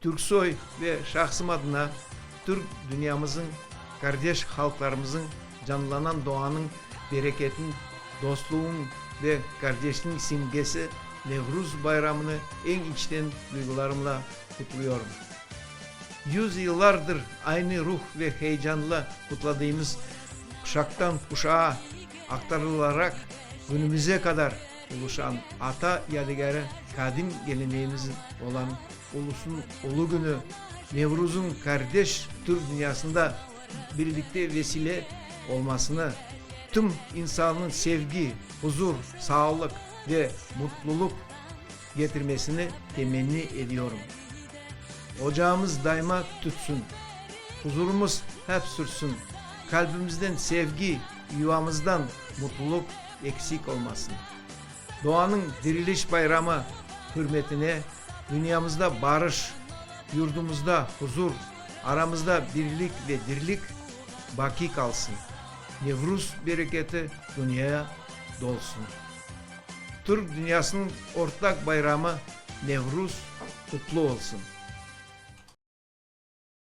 Türksoy ve şahsım adına Türk dünyamızın, kardeş halklarımızın canlanan doğanın, bereketin, dostluğun ve kardeşliğin simgesi Nevruz Bayramı'nı en içten duygularımla kutluyorum. Yüz yıllardır aynı ruh ve heyecanla kutladığımız kuşaktan kuşağa aktarılarak günümüze kadar oluşan ata yadigarı kadim geleneğimiz olan ulusun ulu günü Nevruz'un kardeş Türk dünyasında birlikte vesile olmasını tüm insanın sevgi, huzur, sağlık ve mutluluk getirmesini temenni ediyorum. Ocağımız daima tütsün. Huzurumuz hep sürsün. Kalbimizden sevgi, yuvamızdan mutluluk eksik olmasın. Doğanın diriliş bayramı hürmetine dünyamızda barış, yurdumuzda huzur, aramızda birlik ve dirlik baki kalsın. Nevruz bereketi dünyaya dolsun. Türk dünyasının ortak bayramı Nevruz kutlu olsun.